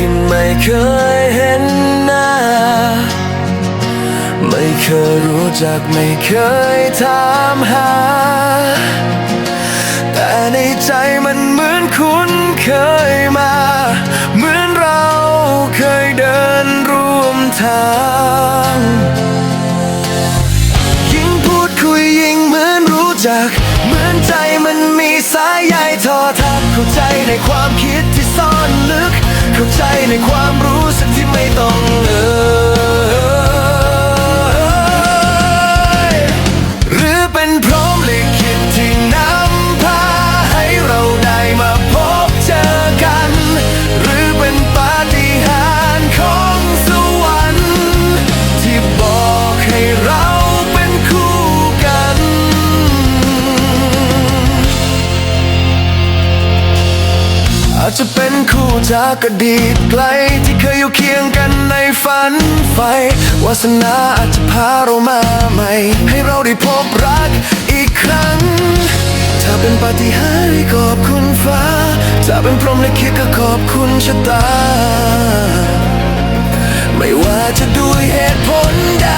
ที่ไม่เคยเห็นหน้า ไม่เคยรู้จักไม่เคยถามหา แต่ในใจมันเหมือนคุ้นเคยมา เหมือนเราเคยเดินร่วมทางยิ่งพูดคุยยิ่งเหมือนรู้จัก เหมือนใจมันมีสายใยทอทับเข้าใจในความคิด เป็นพร้อม จะเป็นคู่จากอดีตไกลที่เคยอยู่เคียงกันในฝันไฟวาสนาอาจจะพาเรามาใหม่ ให้เราได้พบรักอีกครั้ง ถ้าเป็นปาฏิหาริย์ขอบคุณฟ้า ถ้าเป็นพรหมลิขิตก็ขอบคุณชะตา ไม่ว่าจะด้วยเหตุผลใด